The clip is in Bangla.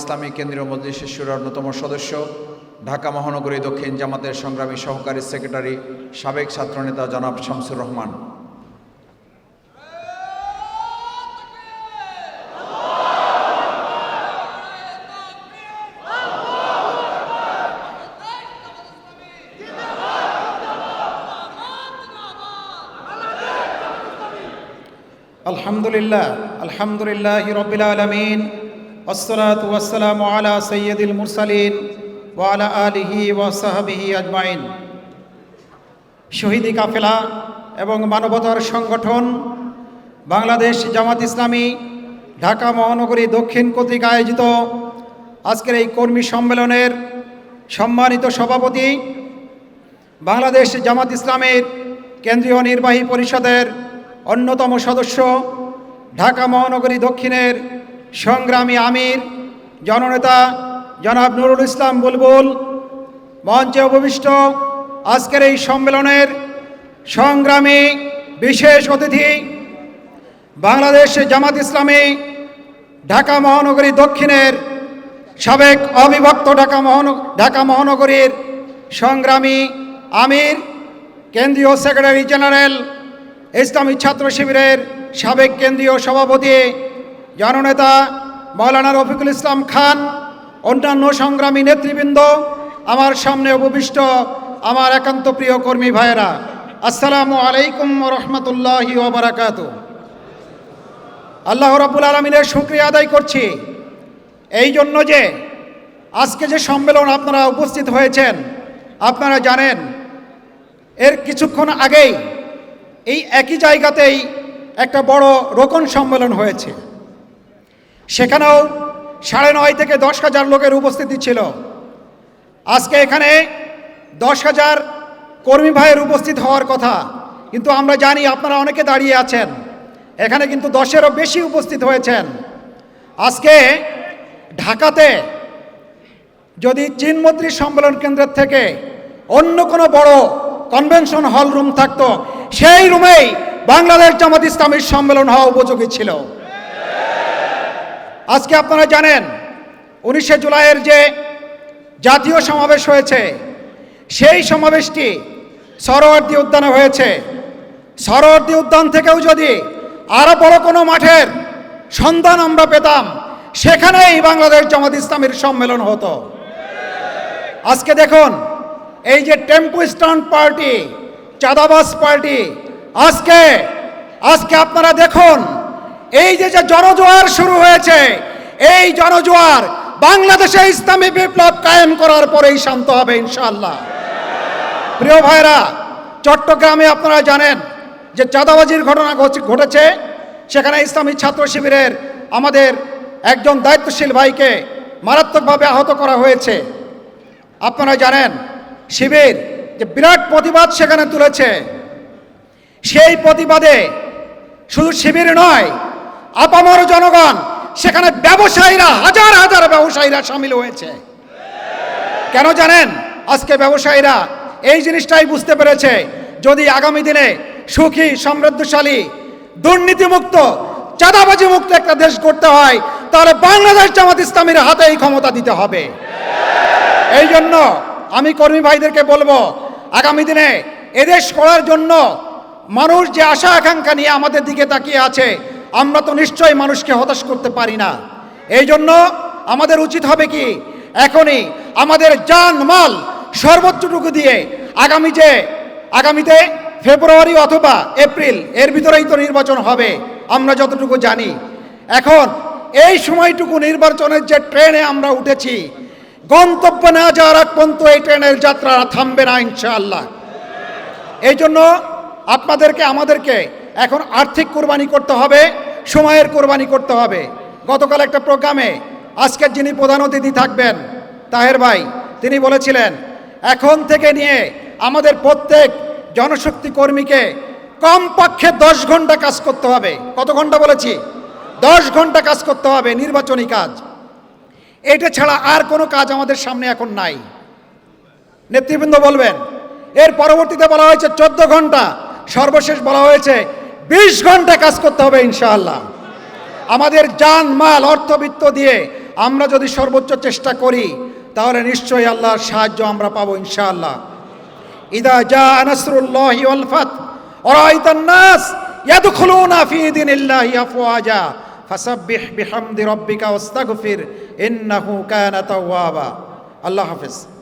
ইসলামী কেন্দ্রীয় মজলিসের শুরার অন্যতম সদস্য। ঢাকা মহানগরী দক্ষিণ জামাতের সংগ্রামী সহকারী সেক্রেটারি, সাবেক ছাত্রনেতা জনাব শামসুর রহমান। আলহামদুলিল্লাহ আলহামদুলিল্লাহ রবিল আলমিন। আসসালাত ওয়াসালাম আলা সৈয়দুল মুরসালিন ওয়ালা আলিহি ওয়াসাহাবিহি আজমাইন শহীদি কাফেলা এবং মানবতার সংগঠন, বাংলাদেশ জামাত ইসলামী, ঢাকা মহানগরী দক্ষিণ কর্তৃক আয়োজিত আজকের এই কর্মী সম্মেলনের সম্মানিত সভাপতি বাংলাদেশ জামাত ইসলামের কেন্দ্রীয় নির্বাহী পরিষদের অন্যতম সদস্য, ঢাকা মহানগরী দক্ষিণের সংগ্রামী আমির, জননেতা জনাব নুরুল ইসলাম বুলবুল, মঞ্চে উপবিষ্ট আজকের এই সম্মেলনের সংগ্রামী বিশেষ অতিথি, বাংলাদেশ জামাত ইসলামী, ঢাকা মহানগরী দক্ষিণের সাবেক অবিভক্ত ঢাকা মহান, ঢাকা মহানগরীর সংগ্রামী আমির, কেন্দ্রীয় সেক্রেটারি জেনারেল, ইসলামী ছাত্র শিবিরের সাবেক কেন্দ্রীয় সভাপতি জননেতা মৌলানা রফিকুল ইসলাম খান, অন্যান্য সংগ্রামী নেতৃবৃন্দ, আমার সামনে উপবিষ্ট আমার একান্ত প্রিয় কর্মী ভাইয়েরা, আসসালামু আলাইকুম রহমতুল্লাহি ওবরাকাতু আল্লাহ রাবুল আলমিনের শুক্রিয়া আদায় করছি। এই জন্য যে আজকে যে সম্মেলন আপনারা উপস্থিত হয়েছেন, আপনারা জানেন, এর কিছুক্ষণ আগেই এই একই জায়গাতেই একটা বড় রোকন সম্মেলন হয়েছে। সেখানেও সাড়ে নয় থেকে দশ হাজার লোকের উপস্থিতি ছিল। আজকে এখানে দশ হাজার কর্মী ভাইয়ের উপস্থিত হওয়ার কথা, কিন্তু আমরা জানি আপনারা অনেকে দাঁড়িয়ে আছেন। এখানে কিন্তু দশেরও বেশি উপস্থিত হয়েছেন। আজকে ঢাকাতে যদি চীনমন্ত্রী সম্মেলন কেন্দ্রের থেকে অন্য কোনো বড় কনভেনশন হল রুম থাকতো, সেই রুমেই বাংলাদেশ জামাত ইসলামীর সম্মেলন হওয়া উপযোগী ছিল। আজকে আপনারা জানেন, উনিশে জুলাইয়ের যে জাতীয় সমাবেশ হয়েছে, সেই সমাবেশটি সরোয়ার্দী উদ্যানে হয়েছে। সরোয়ার্দী উদ্যান থেকেও যদি আরও বড় কোনো মাঠের সন্ধান আমরা পেতাম, সেখানেই বাংলাদেশ জামাত ইসলামীর সম্মেলন হতো। আজকে দেখুন, এই যে টেম্পু স্ট্যান্ড পার্টি চাঁদাবাস পার্টি, আজকে আজকে আপনারা দেখুন এই যে যে জনজোয়ার শুরু হয়েছে, এই জনজোয়ার বাংলাদেশে ইসলামী বিপ্লব কায়েম করার পরেই শান্ত হবে ইনশাল্লাহ প্রিয় ভাইরা, চট্টগ্রামে আপনারা জানেন যে চাঁদাবাজির ঘটনা ঘটে- ঘটেছে। সেখানে ইসলামী ছাত্র শিবিরের আমাদের একজন দায়িত্বশীল ভাইকে মারাত্মকভাবে আহত করা হয়েছে। আপনারা জানেন, শিবির যে বিরাট প্রতিবাদ সেখানে তুলেছে। সেই প্রতিবাদে শুধু শিবির নয় আপামর জনগণ, সেখানে ব্যবসায়ীরা, হাজার হাজার ব্যবসায়ীরা সামিল হয়েছে। কেন জানেন? আজকে ব্যবসায়ীরা এই জিনিসটাই বুঝতে পেরেছে, যদি আগামী দিনে সুখী, সমৃদ্ধশালী, দুর্নীতিমুক্ত চাঁদাবাজি মুক্ত একটা দেশ করতে হয়, তাহলে বাংলাদেশ জামাত ইসলামীর হাতে এই ক্ষমতা দিতে হবে। এই জন্য আমি কর্মী ভাইদেরকে বলব, আগামী দিনে এদেশ করার জন্য মানুষ যে আশা আকাঙ্ক্ষা নিয়ে আমাদের দিকে তাকিয়ে আছে আমরা তো নিশ্চয়ই মানুষকে হতাশ করতে পারি না। এই জন্য আমাদের উচিত হবে কি, এখনই আমাদের জান মাল সর্বোচ্চটুকু দিয়ে আগামী যে, আগামীতে ফেব্রুয়ারি অথবা এপ্রিল, এর ভিতরেই তো নির্বাচন হবে, আমরা যতটুকু জানি। এখন এই সময়টুকু নির্বাচনের যে ট্রেনে আমরা উঠেছি, গন্তব্য না যাওয়ার আগ পর্যন্ত এই ট্রেনের যাত্রা থামবে না, ইনশাআল্লাহ। এই জন্য আপনাদেরকে, আমাদেরকে এখন আর্থিক কোরবানি করতে হবে। সময়ের কোরবানি করতে হবে। গতকাল একটা প্রোগ্রামে আজকের যিনি প্রধান অতিথি থাকবেন, তাহের ভাই, তিনি বলেছিলেন, এখন থেকে নিয়ে আমাদের প্রত্যেক জনশক্তি কর্মীকে কমপক্ষে দশ ঘণ্টা কাজ করতে হবে। কত ঘণ্টা বলেছি? দশ ঘণ্টা কাজ করতে হবে, নির্বাচনী কাজ। এটা ছাড়া আর কোনো কাজ আমাদের সামনে এখন নাই। নেতৃবৃন্দ বলবেন, এর পরবর্তীতে বলা হয়েছে চোদ্দ ঘণ্টা। সর্বশেষ বলা হয়েছে বিশ ঘণ্টা কাজ করতে হবে ইনশাআল্লাহ। আমাদের যান, মাল, অর্থবিত্ত দিয়ে আমরা যদি সর্বোচ্চ চেষ্টা করি, তাহলে নিশ্চয়ই আল্লাহর সাহায্য আমরা পাবো ইনশাআল্লাহ। ইদা জা আনাসরুল্লাহি আল্লাহ হাফিজ।